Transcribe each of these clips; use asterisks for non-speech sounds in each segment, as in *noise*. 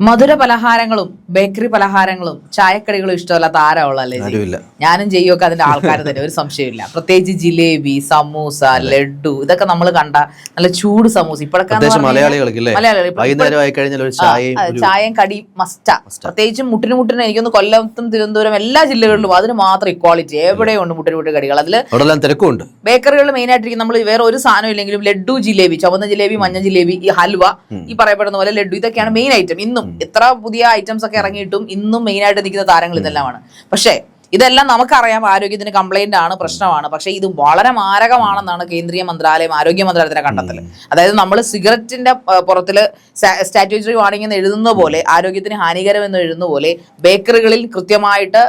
മധുര പലഹാരങ്ങളും ബേക്കറി പലഹാരങ്ങളും ചായക്കടികളും ഇഷ്ടമല്ലാത്ത ആരാ ഉള്ളല്ലേ ആരുമില്ല. ഞാനും ചെയ്യുമൊക്കെ അതിന്റെ ആൾക്കാർ തന്നെ ഒരു സംശയമില്ല പ്രത്യേകിച്ച് ജിലേബി സമൂസ ലഡു ഇതൊക്കെ നമ്മൾ കണ്ട നല്ല ചൂട് സമൂസ. ഇപ്പോഴൊക്കെ മലയാളികൾ ചായയും കടി മസ്റ്റാ പ്രത്യേകിച്ചും മുട്ടിന് മുട്ടിന് എനിക്കൊന്ന് കൊല്ലത്തും തിരുവനന്തപുരം എല്ലാ ജില്ലകളിലും അതിന് മാത്രം ഇക്വാളിറ്റി എവിടെയും ഉണ്ട് മുട്ടിന് മുട്ടിന് കടികൾ? അതിൽ തിരക്കുണ്ട് ബേക്കറികൾ മെയിൻ ആയിട്ടിരിക്കും നമ്മൾ വേറെ ഒരു സാധനം ഇല്ലെങ്കിലും ലഡു ജിലേബി ചുവന്ന ജിലേബി മഞ്ഞ ജിലേബി ഈ ഹൽവ ഈ പറയപ്പെടുന്ന പോലെ ലഡു ഇതൊക്കെയാണ് മെയിൻ ഐറ്റം ഇന്നും എത്ര പുതിയ ഐറ്റംസ് ഒക്കെ ഇറങ്ങിയിട്ടും ഇന്നും മെയിൻ ആയിട്ട് നിൽക്കുന്ന താരങ്ങൾ ഇതെല്ലാമാണ്. പക്ഷേ ഇതെല്ലാം നമുക്കറിയാം ആരോഗ്യത്തിന് കംപ്ലൈന്റ് ആണ് പ്രശ്നമാണ്. പക്ഷേ ഇത് വളരെ മാരകമാണെന്നാണ് കേന്ദ്രീയ മന്ത്രാലയം ആരോഗ്യ മന്ത്രാലയത്തിന്റെ കണ്ടെത്തൽ അതായത് നമ്മൾ സിഗരറ്റിന്റെ പുറത്തിൽ സ്റ്റാറ്റ്യൂട്ടറി വാണിംഗ് എന്ന് എഴുതുന്ന പോലെ ആരോഗ്യത്തിന് ഹാനികരം എന്ന് എഴുതുന്ന പോലെ ബേക്കറികളിൽ കൃത്യമായിട്ട്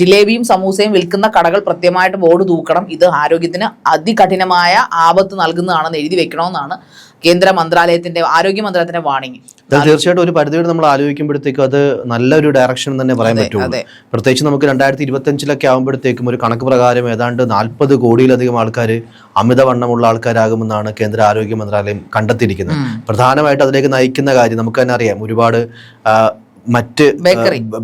ജിലേബിയും സമൂസയും വിൽക്കുന്ന കടകൾ കൃത്യമായിട്ട് ബോർഡ് തൂക്കണം. ഇത് ആരോഗ്യത്തിന് അതികഠിനമായ ആപത്ത് നൽകുന്നതാണെന്ന് എഴുതി വെക്കണമെന്നാണ് കേന്ദ്ര മന്ത്രാലയത്തിന്റെ ആരോഗ്യ മന്ത്രാലയത്തിന്റെ വാണിംഗ് തീർച്ചയായിട്ടും ഒരു പരിധിയോട് നമ്മൾ ആലോചിക്കുമ്പോഴത്തേക്കും അത് നല്ലൊരു ഡയറക്ഷൻ തന്നെ പറയാൻ പറ്റും പ്രത്യേകിച്ച് നമുക്ക് രണ്ടായിരത്തി ഇരുപത്തഞ്ചിലൊക്കെ ആകുമ്പോഴത്തേക്കും ഒരു കണക്ക് പ്രകാരം ഏതാണ്ട് നാൽപ്പത് കോടിയിലധികം ആൾക്കാർ അമിതവണ്ണമുള്ള ആൾക്കാരാകുമെന്നാണ് കേന്ദ്ര ആരോഗ്യ മന്ത്രാലയം കണ്ടെത്തിയിരിക്കുന്നത്. പ്രധാനമായിട്ട് അതിലേക്ക് നയിക്കുന്ന കാര്യം നമുക്ക് തന്നെ അറിയാം. ഒരുപാട് മറ്റ്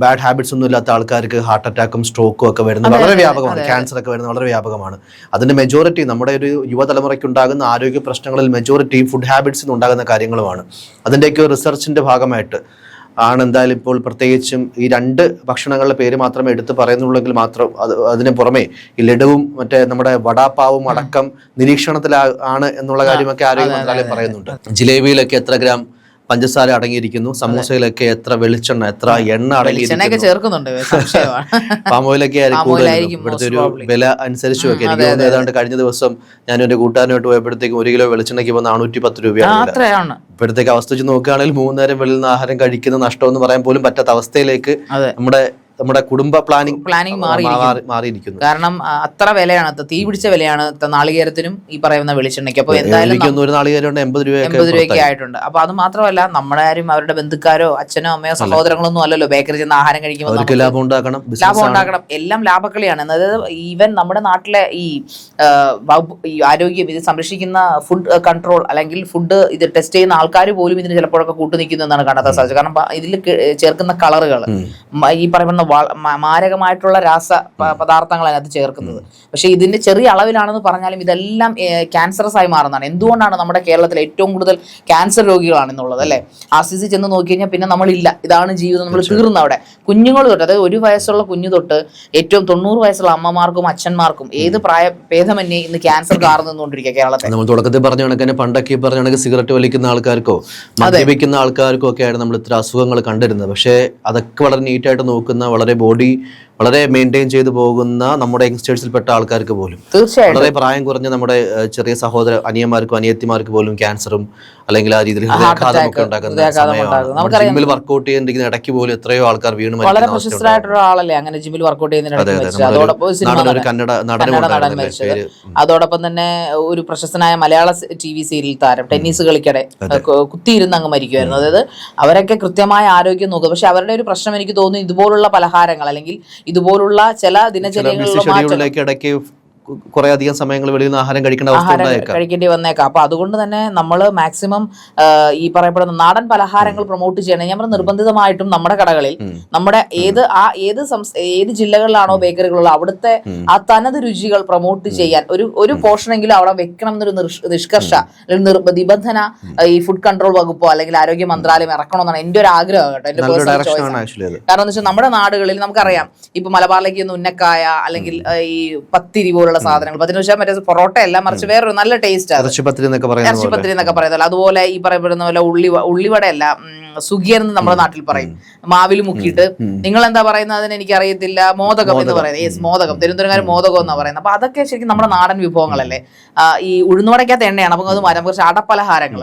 ബാഡ് ഹാബിറ്റ്സ് ഒന്നും ഇല്ലാത്ത ആൾക്കാർക്ക് ഹാർട്ട് അറ്റാക്കും സ്ട്രോക്കും ഒക്കെ വരുന്നത് വളരെ വ്യാപകമാണ്. ക്യാൻസർ ഒക്കെ വരുന്നത് വളരെ വ്യാപകമാണ്. അതിന്റെ മെജോറിറ്റി നമ്മുടെ ഒരു യുവതലമുറയ്ക്ക് ഉണ്ടാകുന്ന ആരോഗ്യ പ്രശ്നങ്ങളിൽ മെജോറിറ്റി ഫുഡ് ഹാബിറ്റ്സ് നിന്ന് ഉണ്ടാകുന്ന കാര്യങ്ങളുമാണ്. അതിന്റെയൊക്കെ റിസർച്ചിന്റെ ഭാഗമായിട്ട് ആണ് എന്തായാലും ഇപ്പോൾ പ്രത്യേകിച്ചും ഈ രണ്ട് ഭക്ഷണങ്ങളുടെ പേര് മാത്രമേ എടുത്ത് പറയുന്നുള്ളെങ്കിൽ മാത്രം അത് അതിന് പുറമേ ഈ ലഡുവും മറ്റേ നമ്മുടെ വടാപ്പാവും അടക്കം നിരീക്ഷണത്തിലാണ് എന്നുള്ള കാര്യമൊക്കെ ആരോഗ്യ മന്ത്രാലയം പറയുന്നുണ്ട്. ജിലേബിയിലൊക്കെ എത്ര ഗ്രാം പഞ്ചസാര അടങ്ങിയിരിക്കുന്നു. സമൂസയിലൊക്കെ എത്ര വെളിച്ചെണ്ണ എത്ര എണ്ണ അടങ്ങിയിരിക്കുന്നു. ചേർക്കുന്നുണ്ട് *laughs* പാമോയിലൊക്കെ ആയിരിക്കും ഇവിടുത്തെ ഒരു വില അനുസരിച്ച് ഒക്കെ എനിക്ക് തോന്നുന്നു ഏതാണ്ട് കഴിഞ്ഞ ദിവസം ഞാൻ എന്റെ കൂട്ടുകാരനായിട്ട് പോയപ്പോഴത്തേക്കും ഒരു കിലോ വെളിച്ചെണ്ണയ്ക്ക് ഇപ്പോൾ നാനൂറ്റി പത്ത് രൂപയാണ് ഇപ്പോഴത്തേക്ക് അവസ്ഥ വെച്ച് നോക്കുകയാണെങ്കിൽ മൂന്നേരം വെളിയിൽ നിന്ന് ആഹാരം കഴിക്കുന്ന നഷ്ടം എന്ന് പറയാൻ പോലും പറ്റാത്ത അവസ്ഥയിലേക്ക് നമ്മുടെ നമ്മുടെ കുടുംബ പ്ലാനിങ് പ്ലാനിങ് മാറി മാറിയിരിക്കുന്നു. കാരണം അത്ര വിലയാണ്. ത- പിടിച്ച വിലയാണ് നാളികേരത്തിനും ഈ പറയുന്ന വെളിച്ചെണ്ണയ്ക്ക്. അപ്പൊ എന്തായാലും ഒരു നാളികേരം എൺപത് രൂപയൊക്കെ എൺപത് രൂപയ്ക്ക് ആയിട്ടുണ്ട്. അപ്പൊ അത് മാത്രമല്ല നമ്മുടെ ആരും അവരുടെ ബന്ധുക്കാരോ അച്ഛനോ അമ്മയോ സഹോദരങ്ങളൊന്നും അല്ലല്ലോ ബേക്കറി ചെന്ന് ആഹാരം കഴിക്കുമ്പോൾ ലാഭം ഉണ്ടാക്കണം ലാഭം ഉണ്ടാക്കണം. എല്ലാം ലാഭക്കളിയാണ്. അതായത് ഈവൻ നമ്മുടെ നാട്ടിലെ ഈ ആരോഗ്യം ഇത് സംരക്ഷിക്കുന്ന ഫുഡ് കൺട്രോൾ അല്ലെങ്കിൽ ഫുഡ് ഇത് ടെസ്റ്റ് ചെയ്യുന്ന ആൾക്കാർ പോലും ഇതിന് ചിലപ്പോഴൊക്കെ കൂട്ടു നിൽക്കുന്നു എന്നാണ് കണ്ടെത്താൻ സാധിച്ചത് കാരണം ഇതിൽ ചേർക്കുന്ന കളറുകൾ ഈ പറയുന്ന മാരകമായിട്ടുള്ള രാസ പദാർത്ഥങ്ങൾ പദാർത്ഥങ്ങളാണ് അതിനകത്ത് ചേർക്കുന്നത്. പക്ഷേ ഇതിന്റെ ചെറിയ അളവിലാണെന്ന് പറഞ്ഞാലും ഇതെല്ലാം ക്യാൻസറസ് ആയി മാറുന്നതാണ്. എന്തുകൊണ്ടാണ് നമ്മുടെ കേരളത്തിൽ ഏറ്റവും കൂടുതൽ ക്യാൻസർ രോഗികളാണെന്നുള്ളത് അല്ലേ? ആർ സി സി ചെന്ന് നോക്കിക്കഴിഞ്ഞാൽ പിന്നെ നമ്മളില്ല. ഇതാണ് ജീവിതം. നമ്മൾ തീർന്ന അവിടെ. കുഞ്ഞുങ്ങൾ തൊട്ട് അതായത് ഒരു വയസ്സുള്ള കുഞ്ഞു തൊട്ട് ഏറ്റവും തൊണ്ണൂറ് വയസ്സുള്ള അമ്മമാർക്കും അച്ഛന്മാർക്കും ഏത് പ്രായ ഭേദമന്യേ ഇന്ന് ക്യാൻസർ കാർന്നുകൊണ്ടിരിക്കുക കേരളത്തിൽ നമ്മൾ തുടക്കത്തിൽ പറഞ്ഞ കണക്ക് തന്നെ പണ്ടൊക്കെ പറഞ്ഞ കണക്ക് സിഗരറ്റ് വലിക്കുന്ന ആൾക്കാർക്കോ മദ്യപിക്കുന്ന ആൾക്കാർക്കോ ഒക്കെ ആയിരുന്നു നമ്മൾ ഇത്ര അസുഖങ്ങൾ കണ്ടിരുന്നത്. പക്ഷേ അതൊക്കെ വളരെ നീറ്റായിട്ട് നോക്കുന്ന വളരെ ബോഡി വളരെ മെയിന്റെയിൻ ചെയ്തു പോകുന്ന നമ്മുടെ യങ്സ്റ്റേഴ്സിൽപ്പെട്ട ആൾക്കാർക്ക് പോലും. തീർച്ചയായും വളരെ പ്രായം കുറഞ്ഞ നമ്മുടെ ചെറിയ സഹോദര അനിയന്മാർക്കും അനിയത്തിമാർക്ക് പോലും ക്യാൻസറും അല്ലെങ്കിൽ ആ രീതിയിൽ ഹൃദയാഘാതമൊക്കെ ഉണ്ടാക്കുന്ന സമയമാണ്. ജിമ്മിൽ വർക്ക്ഔട്ട് ചെയ്യുന്ന ഇടയ്ക്ക് പോലും എത്രയോ ആൾക്കാർ വീണ് വളരെ പ്രശസ്തരായിട്ടുള്ള ആളല്ലേ അങ്ങനെ ജിമ്മിൽ വർക്കൗട്ട് ചെയ്യുന്നതിനിടയ്ക്ക് കന്നഡ നടൻ പേര്? അതോടൊപ്പം തന്നെ ഒരു പ്രശസ്തനായ മലയാള ടി വി സീരിയൽ താരം ടെന്നീസ് കളിക്കടെ കുത്തിയിരുന്ന് അങ്ങ് മരിക്കുമായിരുന്നു അതായത് അവരൊക്കെ കൃത്യമായ ആരോഗ്യം നോക്കുക പക്ഷെ അവരുടെ ഒരു പ്രശ്നം എനിക്ക് തോന്നുന്നു ഇതുപോലുള്ള പലഹാരങ്ങൾ അല്ലെങ്കിൽ ഇതുപോലുള്ള ചില ബിസി ഇടയ്ക്ക് കുറെ അധികം സമയങ്ങൾ വെളിയിൽ നിന്ന് ആഹാരം കഴിക്കേണ്ട അവസ്ഥ കഴിക്കേണ്ടി വന്നേക്കാം. അപ്പൊ അതുകൊണ്ട് തന്നെ നമ്മൾ മാക്സിമം ഈ പറയപ്പെടുന്ന നാടൻ പലഹാരങ്ങൾ പ്രൊമോട്ട് ചെയ്യണം. നമ്മൾ നിർബന്ധിതമായിട്ടും നമ്മുടെ കടകളിൽ നമ്മുടെ ഏത് ആ ഏത് ഏത് ജില്ലകളിലാണോ ബേക്കറികളുള്ള അവിടുത്തെ ആ തനത് രുചികൾ പ്രൊമോട്ട് ചെയ്യാൻ ഒരു ഒരു പോർഷനെങ്കിലും അവിടെ വെക്കണം എന്നൊരു നിഷ്കർഷ അല്ലെങ്കിൽ നിബന്ധന ഈ ഫുഡ് കൺട്രോൾ വകുപ്പോ അല്ലെങ്കിൽ ആരോഗ്യ മന്ത്രാലയം ഇറക്കണമെന്നാണ് എന്റെ ഒരു ആഗ്രഹം കേട്ടോ എന്റെ പേഴ്സണൽ ചോയ്സ് കാരണം നമ്മുടെ നാടുകളിൽ നമുക്കറിയാം ഇപ്പൊ മലബാറിലേക്ക് ഉന്നക്കായ അല്ലെങ്കിൽ ഈ പത്തിരി പോലുള്ള സാധനങ്ങൾ. പത്തിരി വെച്ചാൽ മറ്റേ പൊറോട്ട അല്ല മറിച്ച് വേറൊരു നല്ല ടേസ്റ്റ് ഇറച്ചിപ്പത്തിരി എന്നൊക്കെ പറയുന്നത് അതുപോലെ ഈ പറയപ്പെടുന്ന പോലെ ഉള്ളി ഉള്ളിവടയല്ല സുഖിയൻ എന്ന് നമ്മുടെ നാട്ടിൽ പറയും. മാവിൽ മുക്കിയിട്ട്. നിങ്ങൾ എന്താ പറയുന്നത് എനിക്ക് അറിയത്തില്ല മോദകം എന്ന് പറയുന്നത്. യെസ് മോദകം. തിരുവനന്തപുരംകാർ മോദകം എന്നാ പറയുന്നത്. അപ്പൊ അതൊക്കെ ശരിക്കും നമ്മുടെ നാടൻ വിഭവങ്ങളല്ലേ. ഈ ഉഴുന്നുവടയ്ക്കകത്ത് എണ്ണയാണ്. അപ്പൊ അത് മാറ്റാം കുറച്ച് അടപ്പലഹാരങ്ങൾ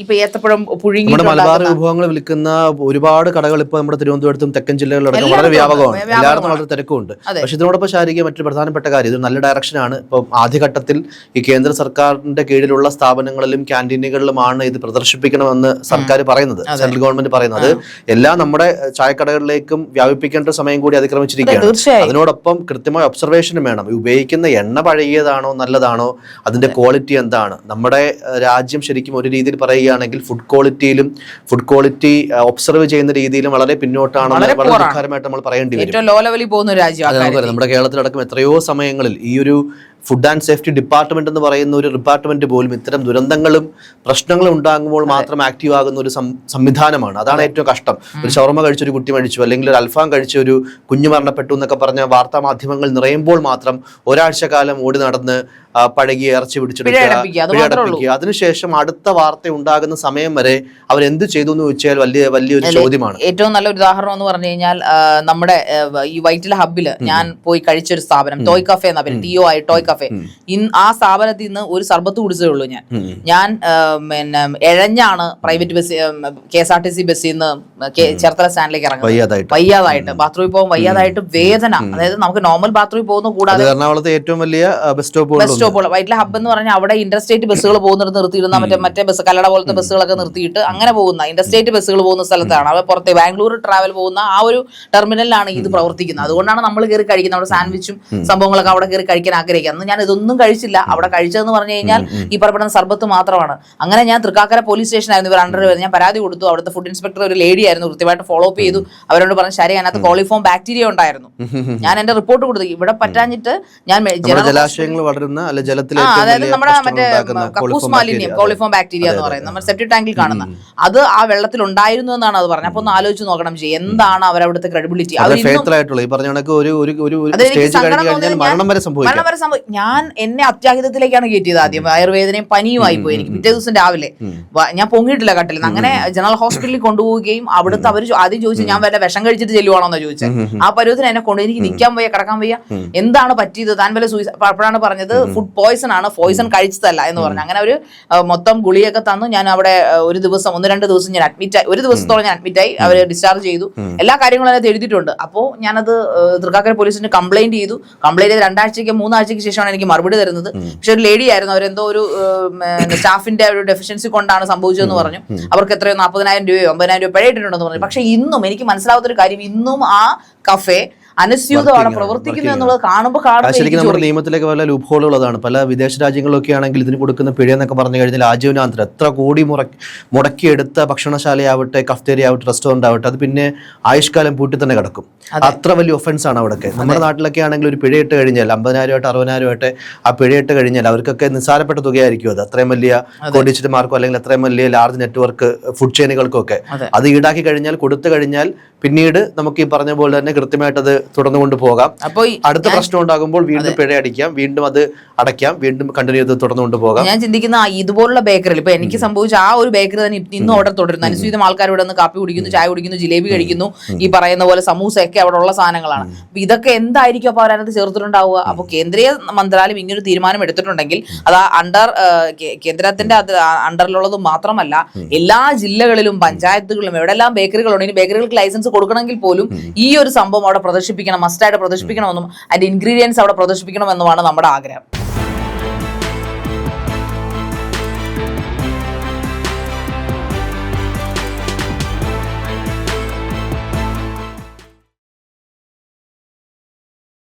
ഇപ്പൊ ഏത്തപ്പഴം പുഴുങ്ങി മലബാർ വിഭവങ്ങൾ വിൽക്കുന്ന ഒരുപാട് കടകൾ ഇപ്പൊ നമ്മുടെ തിരുവനന്തപുരത്തും തെക്കൻ ജില്ലകളിലടക്കം വളരെ വ്യാപകമാണ്. എല്ലായിടത്തും വളരെ തിരക്കുണ്ട്. പക്ഷെ ഇതിനോടൊപ്പം ശാരീരിക മറ്റൊരു പ്രധാനപ്പെട്ട കാര്യം ഇത് നല്ല ഡയറക്ഷനാണ് ഇപ്പം ആദ്യഘട്ടത്തിൽ ഈ കേന്ദ്ര സർക്കാരിന്റെ കീഴിലുള്ള സ്ഥാപനങ്ങളിലും ക്യാന്റീനുകളിലുമാണ് ഇത് പ്രദർശിപ്പിക്കണമെന്ന് സർക്കാർ പറയുന്നത് സെൻട്രൽ ഗവൺമെന്റ് പറയുന്നത്. എല്ലാം നമ്മുടെ ചായക്കടകളിലേക്കും വ്യാപിപ്പിക്കേണ്ട സമയം കൂടി അതിക്രമിച്ചിരിക്കുകയാണ്. അതിനോടൊപ്പം കൃത്യമായ ഒബ്സർവേഷനും വേണം. ഈ ഉപയോഗിക്കുന്ന എണ്ണ പഴകിയതാണോ നല്ലതാണോ? അതിന്റെ ക്വാളിറ്റി എന്താണ്? നമ്മുടെ രാജ്യം ശരിക്കും ഒരു രീതിയിൽ രീതിയിൽ പറയുകയാണെങ്കിൽ ഫുഡ് ക്വാളിറ്റിയിലും ഫുഡ് ക്വാളിറ്റി ഒബ്സർവ് ചെയ്യുന്ന രീതിയിലും വളരെ പിന്നോട്ടാണ് വളരെ ദുഃഖകരമായിട്ട് നമ്മൾ പറയേണ്ടി വരും. ലോ ലെവലിൽ പോകുന്ന രാജ്യം നമ്മുടെ കേരളത്തിലടക്കം എത്രയോ സമയങ്ങളിൽ ഈ ഒരു ഫുഡ് ആൻഡ് സേഫ്റ്റി ഡിപ്പാർട്ട്മെന്റ് എന്ന് പറയുന്ന ഒരു ഡിപ്പാർട്ട്മെന്റ് പോലും ഇത്തരം ദുരന്തങ്ങളും പ്രശ്നങ്ങളും ഉണ്ടാകുമ്പോൾ മാത്രം ആക്റ്റീവ് ആകുന്ന ഒരു സംവിധാനമാണ്. അതാണ് ഏറ്റവും കഷ്ടം. ഒരു ഷവർമ കഴിച്ച ഒരു കുട്ടി മരിച്ചു അല്ലെങ്കിൽ ഒരു അൽഫാം കഴിച്ച ഒരു കുഞ്ഞു മരണപ്പെട്ടു എന്നൊക്കെ പറഞ്ഞ വാർത്താ മാധ്യമങ്ങൾ നിറയുമ്പോൾ മാത്രം ഒരാഴ്ച കാലം ഓടി നടന്ന് ആ, പഴകിയ ഇറച്ചി പിടിച്ചെടുക്കുക അതിനുശേഷം അടുത്ത വാർത്ത ഉണ്ടാകുന്ന സമയം വരെ അവരെന്ത് ചെയ്തു എന്ന് ചോദിച്ചാൽ വലിയ വലിയൊരു ചോദ്യമാണ്. ഏറ്റവും നല്ല ഉദാഹരണം എന്ന് പറഞ്ഞു കഴിഞ്ഞാൽ നമ്മുടെ ഈ വൈറ്റില ഹബിൽ ഞാൻ പോയി കഴിച്ചൊരു സ്ഥാപനം ടോയ് കഫേ എന്നാ പേര് ടിഒ ആയി ടോയ് കഫേ. ആ സ്ഥാപനത്തിൽ നിന്ന് ഒരു സർബത്ത് കുടിച്ചതേ ഉള്ളൂ ഞാൻ. ഞാൻ പിന്നെ എഴഞ്ഞാണ് private bus K S R T C ബസ്സിൽ നിന്ന് ചേർത്തല സ്റ്റാൻഡിലേക്ക് ഇറങ്ങുന്നത്. വയ്യാതായിട്ട്. ബാത്റൂമിൽ പോകുമ്പോൾ വയ്യാതായിട്ട് വേദന. അതായത് നമുക്ക് നോർമൽ ബാത്റൂമിൽ പോകുന്ന കൂടാതെ എറണാകുളത്തെ ഏറ്റവും വലിയ ബസ് സ്റ്റോപ്പുകളിൽ സ്റ്റോപ്പുകൾ വൈറ്റില ഹബ് എന്ന് പറഞ്ഞാൽ അവിടെ ഇന്റർസ്റ്റേറ്റ് ബസ്സുകൾ പോകുന്നിടത്ത് നിർത്തിയിരുന്ന മറ്റേ മറ്റേ ബസ് കല്ലട പോലത്തെ ബസ്സുകളൊക്കെ നിർത്തിയിട്ട് അങ്ങനെ പോകുന്ന ഇന്റർസ്റ്റേറ്റ് ബസ്സുകൾ പോകുന്ന സ്ഥലത്താണ്. അവിടെ പുറത്തെ ബാംഗ്ലൂർ ട്രാവൽ പോകുന്ന ആ ഒരു ടെർമിനലിലാണ് ഇത് പ്രവർത്തിക്കുന്നത്. അതുകൊണ്ടാണ് നമ്മൾ കയറി കഴിക്കുന്നത്. അവിടെ സാൻഡ്വിച്ചും സംഭവങ്ങളൊക്കെ അവിടെ കയറി കഴിക്കാൻ ആഗ്രഹിക്കുക അന്ന് ഞാൻ ഇതൊന്നും കഴിച്ചില്ല. അവിടെ കഴിച്ചതെന്ന് പറഞ്ഞു കഴിഞ്ഞാൽ ഈ പറയപ്പെടുന്ന സർബത്ത് മാത്രമാണ്. അങ്ങനെ ഞാൻ തൃക്കാക്കര പോലീസ് സ്റ്റേഷനായിരുന്നു ഇവർ അണ്ടർ വരുന്നത്. ഞാൻ പരാതി കൊടുത്തു. അവിടുത്തെ ഫുഡ് ഇൻസ്പെക്ടർ ഒരു ലേഡി ആയിരുന്നു. കൃത്യമായിട്ട് ഫോളോ അപ്പ് ചെയ്തു. അവരോട് പറഞ്ഞു ശരി അതിനകത്ത് കോളിഫോം ബാക്ടീരിയ ഉണ്ടായിരുന്നു. ഞാൻ എന്റെ റിപ്പോർട്ട് കൊടുത്തു. ഇവിടെ പറ്റാഞ്ഞിട്ട് ഞാൻ ജലാശയങ്ങൾ വളരുന്ന അല്ല ജലത്തിൽ അതായത് നമ്മുടെ മറ്റേ കക്കൂസ് മാലിന്യം കോളിഫോം ബാക്ടീരിയ എന്ന് പറയുന്നത്. നമ്മുടെ സെപ്റ്റി ടാങ്കിൽ കാണുന്ന. അത് ആ വെള്ളത്തിൽ ഉണ്ടായിരുന്നു എന്നാണ് അത് പറഞ്ഞത്. അപ്പൊ ഒന്ന് ആലോചിച്ച് നോക്കണം ചെയ്യും. എന്താണ് അവരവിടുത്തെ ക്രെഡിബിലിറ്റി ആയിട്ടുള്ള ഈ പറഞ്ഞ കണക്ക് ഒരു ഒരു ഒരു സ്റ്റേജ് സങ്കടം കഴിഞ്ഞാൽ മരണം വരെ ഞാൻ- മരണം വരെ സംഭവിക്കും ഞാൻ എന്നെ അത്യാഹിതത്തിലേക്കാണ് കയറ്റിയത് ആദ്യം. വയറുവേദനയും പനിയുമായി പോയി എനിക്ക് പിറ്റേ ദിവസം രാവിലെ. ഞാൻ പൊങ്ങിയിട്ടില്ല കട്ടിൽ നിന്ന്. അങ്ങനെ ജനറൽ ഹോസ്പിറ്റലിൽ കൊണ്ടുപോവുകയും അവിടുത്തെ അവർ ആദ്യം ചോദിച്ചു ഞാൻ വല്ല വിഷം കഴിച്ചിട്ട് ചെല്ലുവാണോന്ന് ചോദിച്ചത് ആ പരുവത്തിന് എന്നെ കൊണ്ട് എനിക്ക് നിൽക്കാൻ വയ്യ കിടക്കാൻ വയ്യ. എന്താണ് പറ്റിയത്? താൻ വല്ല സൂയിസൈഡ് അപ്പോഴാണ് പറഞ്ഞത് ഫുഡ് പോയ്സൺ ആണ്. പോയ്സൺ കഴിച്ചതല്ല എന്ന് പറഞ്ഞു. അങ്ങനെ ഒരു മൊത്തം ഗുളിയൊക്കെ തന്നു. ഞാൻ അവിടെ ഒരു ദിവസം ഒന്ന് രണ്ട് ദിവസം ഞാൻ അഡ്മിറ്റ് ആയി. ഒരു ദിവസത്തോളം ഞാൻ അഡ്മിറ്റ് ആയി. അവർ ഡിസ്ചാർജ് ചെയ്തു. എല്ലാ കാര്യങ്ങളും അതിനകത്ത് എഴുതിയിട്ടുണ്ട്. അപ്പോൾ ഞാനത് തൃക്കാക്കര പോലീസിന് കംപ്ലൈന്റ് ചെയ്തു. കംപ്ലൈന്റ് ചെയ്ത് രണ്ടാഴ്ചയ്ക്ക് മൂന്നാഴ്ചയ്ക്ക് ശേഷമാണ് എനിക്ക് മറുപടി തരുന്നത്. പക്ഷെ ഒരു ലേഡി ആയിരുന്നു. അവരെന്തോ ഒരു സ്റ്റാഫിന്റെ ഒരു ഡെഫിഷ്യൻസി കൊണ്ടാണ് സംഭവിച്ചതെന്ന് പറഞ്ഞു. അവർക്ക് എത്രയോ നാൽപ്പതിനായിരം രൂപയോ അമ്പതിനായിരം രൂപ പെഴയിട്ടിട്ടുണ്ടെന്ന് പറഞ്ഞു. പക്ഷെ ഇന്നും എനിക്ക് മനസ്സിലാവാത്ത ഒരു കാര്യം ഇന്നും ആ കഫേ അനസ്യൂതമാണ് പ്രവർത്തിക്കുന്നത് എന്നുള്ളത് കാണുമ്പോൾ കാണുമ്പോൾ ശരിക്കും നമ്മുടെ നിയമത്തിലേക്ക് പല ലൂപ്പ് ഹോളുകൾ അതാണ് പല വിദേശ രാജ്യങ്ങളിലൊക്കെ ആണെങ്കിൽ ഇതിന് കൊടുക്കുന്ന പിഴ എന്നൊക്കെ പറഞ്ഞു കഴിഞ്ഞാൽ ആജീവനാന്തരം. എത്ര കോടി മുറ മുടക്കിയെടുത്ത ഭക്ഷണശാലയാവട്ടെ കഫ്തേരി ആവട്ടെ റെസ്റ്റോറന്റ് ആവട്ടെ അത് പിന്നെ ആയുഷ്കാലം പൂട്ടി തന്നെ കിടക്കും. അത്ര വലിയ ഒഫൻസ് ആണ് അവിടെയൊക്കെ നമ്മുടെ നാട്ടിലൊക്കെ ആണെങ്കിൽ ഒരു പിഴയിട്ട് കഴിഞ്ഞാൽ അമ്പതിനായിരം ആയിട്ട് അറുപതിനായിരം ആയിട്ട് ആ പിഴയിട്ട് കഴിഞ്ഞാൽ അവർക്കൊക്കെ നിസ്സാരപ്പെട്ട തുകയായിരിക്കും അത്. അത്രയും വലിയ കോടീശ്വരന്മാർക്കോ അല്ലെങ്കിൽ അത്രയും വലിയ ലാർജ് നെറ്റ്വർക്ക് ഫുഡ് ചെയിനുകൾക്കൊക്കെ അത് ഈടാക്കി കഴിഞ്ഞാൽ കൊടുത്തു കഴിഞ്ഞാൽ പിന്നീട് നമുക്ക് ഈ പറഞ്ഞ പോലെ തന്നെ കൃത്യമായിട്ട് അത് തുടർന്നുകൊണ്ട് പോകാം. അപ്പൊ ഈ- അടുത്ത പ്രശ്നം ഉണ്ടാകുമ്പോൾ വീണ്ടും പിഴ അടിക്കാം. വീണ്ടും അത് അടയ്ക്കാം. വീണ്ടും കണ്ടിന്യൂ ചെയ്ത് തുടർന്നുകൊണ്ട് പോകാം. ഞാൻ ചിന്തിക്കുന്ന ഇതുപോലുള്ള ബേക്കറിൽ ഇപ്പൊ എനിക്ക് സംഭവിച്ച ആ ഒരു ബേക്കറി തന്നെ ഇന്ന് ഓർഡർ തുടരുന്നു. അനുസൃതം ആൾക്കാർ ഇവിടെ നിന്ന് കാപ്പി കുടിക്കുന്നു ചായ കുടിക്കുന്നു ജിലേബി കഴിക്കുന്നു. ഈ പറയുന്ന പോലെ സമൂസ ഒക്കെ അവിടെ ഉള്ള സാധനങ്ങളാണ്. അപ്പൊ ഇതൊക്കെ എന്തായിരിക്കും അപ്പൊ അവരതിനകത്ത് ചേർത്തിട്ടുണ്ടാവുക? അപ്പൊ കേന്ദ്രീയ മന്ത്രാലയം ഇങ്ങനൊരു തീരുമാനം എടുത്തിട്ടുണ്ടെങ്കിൽ അത് ആ അണ്ടർ കേന്ദ്രത്തിന്റെ അത് അണ്ടറിലുള്ളത് മാത്രമല്ല എല്ലാ ജില്ലകളിലും പഞ്ചായത്തുകളിലും എവിടെല്ലാം ബേക്കറികളുണ്ട് ഇനി ബേക്കറികൾക്ക് ലൈസൻസ് കൊടുക്കണമെങ്കിൽ പോലും ഈ ഒരു സംഭവം അവിടെ പ്രദർശിപ്പിക്കണം മസ്റ്റായിട്ട് പ്രദർശിപ്പിക്കണമെന്നും അതിന്റെ ഇൻഗ്രീഡിയൻസ് അവിടെ പ്രദർശിപ്പിക്കണമെന്നുമാണ് നമ്മുടെ ആഗ്രഹം.